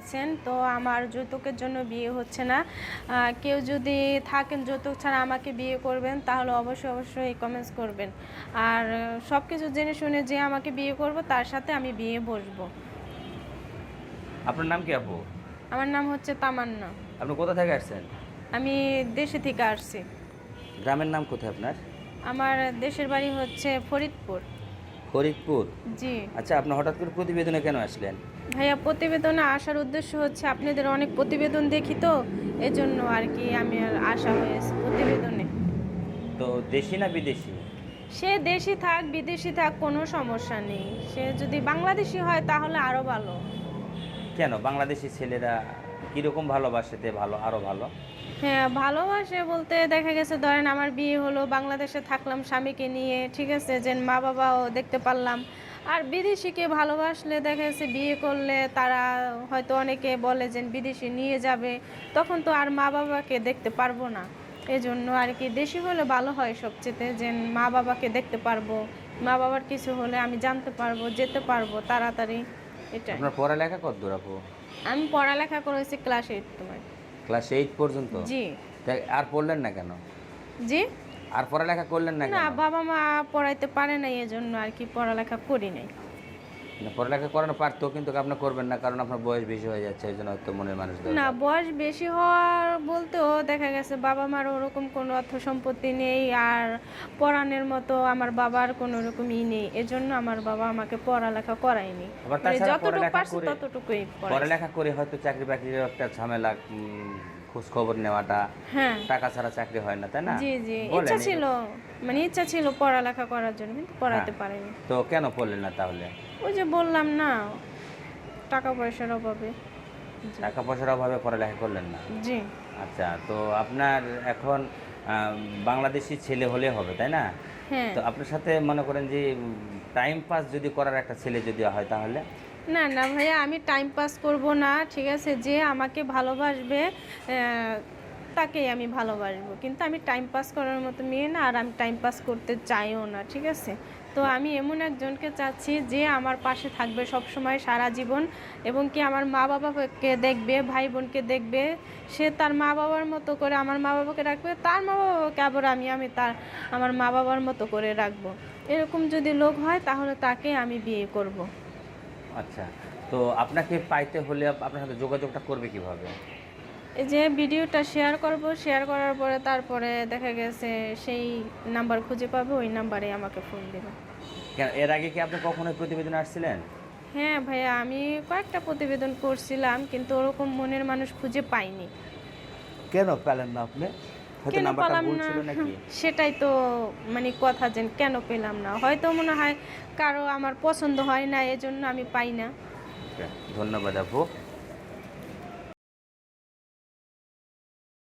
আছেন তো আমার যৌতুকের জন্য বিয়ে হচ্ছে না। কেউ যদি থাকেন যৌতুক ছাড়া আমাকে বিয়ে করবেন তাহলে অবশ্যই অবশ্যই কমেন্টস করবেন। আর সব কিছু জেনে শুনে যে আমাকে বিয়ে করব তার সাথে আমি বিয়ে বসবো। আপনার নাম কি আপু? আমার নাম হচ্ছে তামান্না। আপনি কোথা থেকে আসছেন? আমি দেশে থেকে আসছি। গ্রামের নাম কোথায় আপনার? আমার দেশের বাড়ি হচ্ছে ফরিদপুর। ফরিদপুর? জি। আচ্ছা আপনি হঠাৎ করে প্রতিবেদনে কেন আসলেন? ভাইয়া প্রতিবেদনে আসার উদ্দেশ্য হচ্ছে আপনাদের অনেক প্রতিবেদন দেখি তো এজন্য আর কি আমি আর আসা হয়েছে প্রতিবেদনে। তো দেশি না বিদেশি? সে দেশি থাক বিদেশি থাক কোনো সমস্যা নেই। সে যদি বাংলাদেশি হয় তাহলে আরও ভালো। কেন? বাংলাদেশি ছেলেরা কীরকম ভালোবাসেতে ভালো আরও ভালো? হ্যাঁ ভালোবাসে বলতে দেখা গেছে, ধরেন আমার বিয়ে হলো, বাংলাদেশে থাকলাম স্বামীকে নিয়ে, ঠিক আছে যে মা বাবাও দেখতে পারলাম। আর বিদেশিকে ভালোবাসলে দেখা গেছে, বিয়ে করলে তারা হয়তো অনেকে বলে যে বিদেশি নিয়ে যাবে, তখন তো আর মা বাবাকে দেখতে পারব না। এজন্য আর কি, দেশি হলে ভালো হয় সবচেয়ে যে মা বাবাকে দেখতে পারব। মা বাবার কিছু হলে আমি জানতে পারব, যেতে পারব তাড়াতাড়ি। এটা আপনার পড়ালেখা কত দূর আপু? আমি পড়ালেখা করেছি ক্লাস এইট তোমার। ক্লাস এইট পর্যন্ত? জি। তাই আর পড়লেন না কেন? জি? আর পড়ালেখা করলেন না না কেন? বাবা মা পড়াইতে পারে না এজন্য আর কি পড়ালেখা করি নাই। পড়ালেখা করানো পারতো কিন্তু আপনি করবেন না কারণ আপনার বয়স বেশি হয়ে যাচ্ছে এই জন্য হয়তো মনের মানুষ না বয়স বেশি হওয়ার বলতেও দেখা গেছে বাবা মার ওরকম কোনো অর্থ সম্পত্তি নেই আর পড়ানোর মতো আমার বাবার কোনো ই নেই এজন্য আমার বাবা আমাকে পড়ালেখা করায়নি। মানে যতটুকু করে ততটুকুই পড়ালেখা করে হয়তো চাকরি বাকরির একটা ঝামেলা খোঁজ খবর নেওয়াটা হ্যাঁ। টাকা ছাড়া চাকরি হয় না তাই না? জি জি ইচ্ছা ছিল মানে ইচ্ছা ছিল পড়ালেখা করার জন্য কিন্তু পড়াইতে হ্যাঁ। পারেনি। তো কেন পড়লেন না তাহলে? ওই যে বললাম না টাকা পয়সার অভাবে। টাকা পয়সার অভাবে পড়ালেখা করলেন না? জি। আচ্ছা তো আপনার এখন বাংলাদেশি ছেলে হলে হবে তাই না? হ্যাঁ। তো আপনার সাথে মনে করেন যে টাইম পাস যদি করার একটা ছেলে যদি হয় তাহলে? না না ভাইয়া আমি টাইম পাস করব না ঠিক আছে? যে আমাকে ভালোবাসবে তাকেই আমি ভালোবাসবো। কিন্তু আমি টাইম পাস করার মতো মেয়ে না, আর আমি টাইম পাস করতে চাইও না, ঠিক আছে? তো আমি এমন একজনকে চাচ্ছি যে আমার পাশে থাকবে সব সময় সারা জীবন এবং কি আমার মা বাবাকে দেখবে ভাই বোনকে দেখবে। সে তার মা বাবার মতো করে আমার মা বাবাকে রাখবে, তার মা বাবাকে আবার আমি আমি তার, আমার মা বাবার মতো করে রাখব। এরকম যদি লোক হয়, তাহলে তাকে আমি বিয়ে করব। আচ্ছা তো আপনাকে পাইতে হলে আপনার সাথে যোগাযোগটা করবে কীভাবে? যে ভিডিওটা শেয়ার করব শেয়ার করার পরে তারপরে দেখা গেছে সেই নাম্বার খুঁজে পাবে ওই নাম্বারে আমাকে ফোন দেবে। কেন এর আগে কি আপনি কখনো প্রতিবেদন আসছিলেন? হ্যাঁ ভাইয়া আমি কয়েকটা প্রতিবেদন করছিলাম কিন্তু ওরকম মনের মানুষ খুঁজে পাইনি। কেন পেলেন না আপনি? হয়তো কেন নাম্বারটা পেলাম ভুল না? ছিল নাকি? সেটাই তো মানে কথা যে কেন পেলাম না? হয়তো মনে হয় কারও আমার পছন্দ হয় না এজন্য আমি পাই না। ধন্যবাদ আপু।